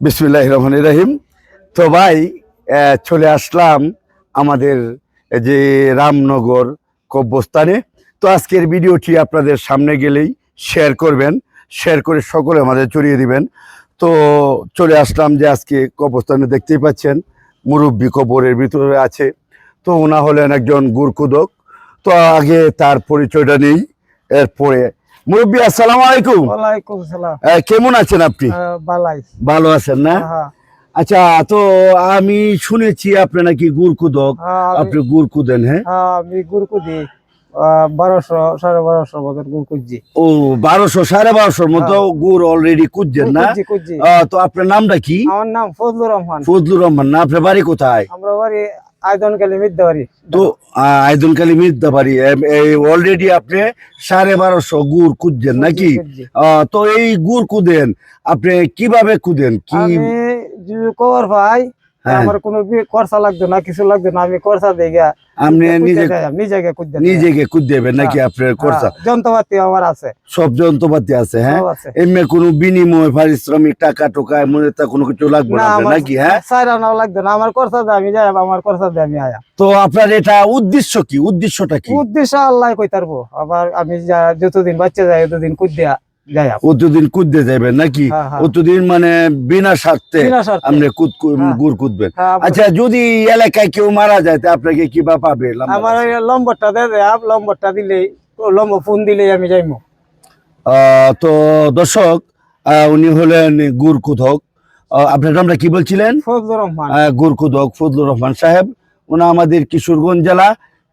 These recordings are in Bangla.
বিসমুল্লাহ রহমান রাহিম তো ভাই চলে আসলাম আমাদের যে রামনগর কব্যস্থানে তো আজকের ভিডিওটি আপনাদের সামনে গেলেই শেয়ার করবেন শেয়ার করে সকলে আমাদের চড়িয়ে দিবেন। তো চলে আসলাম যে আজকে কবরস্থানে দেখতেই পাচ্ছেন, মুরব্বী কবরের ভিতরে আছে। তো ওনা হলেন একজন গুরকুদক। তো আগে তার পরিচয়টা নেই, এরপরে মুরব্বী আসসালামু আলাইকুম। ওয়ালাইকুম সালাম। কেমন আছেন আপনি? ভালো আছেন না? হ্যাঁ, আচ্ছা তো আমি শুনেছি আপনি নাকি গুড় কুদক হ্যাঁ, আপনি গুড় কুদেন হ্যাঁ? হ্যাঁ, আমি বারোশো সাড়ে মতন গুরকুজি। ও বারোশো সাড়ে বারোশোর মতো গুড় অলরেডি কুদছেন না? তো আপনার নামটা কি? আমার নাম ফজলুর রহমান। ফজলুর রহমান না? আপনার বাড়ি কোথায়? আমরা বাড়ি তো অলরেডি আপনি সাড়ে বারোশো গুড় কুদছেন নাকি? তো এই গুড় কুদেন আপনি কীভাবে কুদেন কি পাই হ্যাঁ। আমার কোনো খরচা লাগতো না কিছু লাগতো না আমি খরচা দিয়ে গিয়া আপনি নিজে নিজে গিয়ে নিজেকে কুদ দেবেন নাকি হ্যাঁ। আপনার খরচা? যন্ত্রপাতি আমার আছে। সব যন্ত্রপাতি আছে হ্যাঁ? এমনি কোনো বিনিময় পারিশ্রমিক টাকা টোকা মনে তা কোনো কিছু লাগবে না নাকি হ্যাঁ? সাইরা নাও লাগতো না আমার খরচা দিয়ে আমি যাই আমার খরচা দিয়ে আমি আয়া। তো আপনার এটা উদ্দেশ্য কি? উদ্দেশ্যটা কি? উদ্দেশ্য আল্লাহ কই তারবো আবার আমি যা যতদিন বাচ্চা যায় ততদিন কুদ্দিয়া যাই অতদিন কুদতে যাবেন নাকি? হ্যাঁ, হ্যাঁ। অতদিন মানে বিনা স্বার্থে আপনি কুদ হ্যাঁ। গুড় কুদবেন। হ্যাঁ, আচ্ছা যদি এলাকায় কেউ মারা যায় আপনাকে কি বা পাবে? আমার লম্বরটা দে দে আপ লম্বরটা দিলেই ও লম্ব ফোন দিলেই আমি যাইমু। তো দর্শক উনি হলেন গুড় কুদক। আপনার নামটা কি বলছিলেন? ফজলুর রহমান। আহ, গুরকুদক ফজলুর রহমান সাহেব। উনি আমাদের কিশোরগঞ্জ জেলা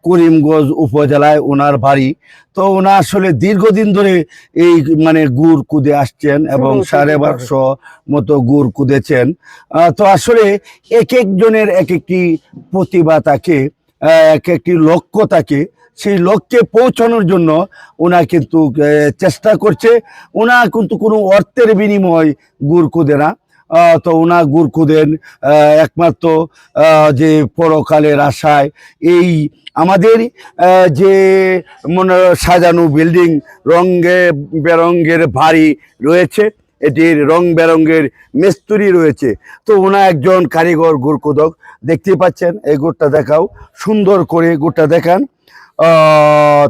করিমগঞ্জ উপজেলায় ওনার বাড়ি। তো ওনা আসলে দীর্ঘদিন ধরে এই মানে গুড় কুদে আসছেন এবং সাড়ে। বারোশো মতো গুড় কুদেছেন। তো আসলে এক একজনের এক একটি প্রতিভা থাকে এক একটি লক্ষ্য থাকে সেই লক্ষ্যে পৌঁছানোর জন্য ওনা কিন্তু চেষ্টা করছে। ওনা কিন্তু কোনো অর্থের বিনিময় গুড় কুদে না। তো ওনা গুড় কুদেন একমাত্র যে পরকালের আশায় এই আমাদের যে মনে সাজানো বিল্ডিং রঙে বেরঙ্গের বাড়ি রয়েছে, এটির রং বেরঙ্গের মিস্ত্রি রয়েছে। তো ওনা একজন কারিগর গুড়কুদক দেখতে পাচ্ছেন, এই গুড়টা দেখাও, সুন্দর করে গুড়টা দেখান।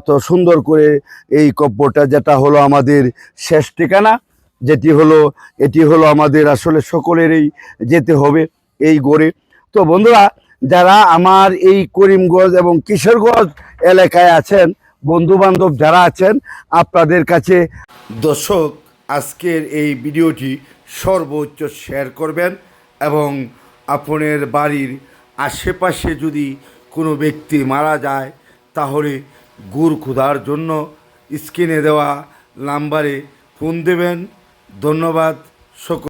তো সুন্দর করে এই কব্যটা যেটা হলো আমাদের শেষ ঠিকানা। যেটি হলো, এটি হলো আমাদের আসলে সকলেরই যেতে হবে এই গড়ে। তো বন্ধুরা, যারা আমার এই করিমগঞ্জ এবং কিশোরগঞ্জ এলাকায় আছেন বন্ধু বান্ধব যারা আছেন, আপনাদের কাছে দর্শক আজকের এই ভিডিওটি সর্বোচ্চ শেয়ার করবেন এবং আপনার বাড়ির আশেপাশে যদি কোনো ব্যক্তি মারা যায়, তাহলে গুড় ক্ষুধার জন্য স্ক্রিনে দেওয়া নাম্বারে ফোন দেবেন। ধন্যবাদ সকল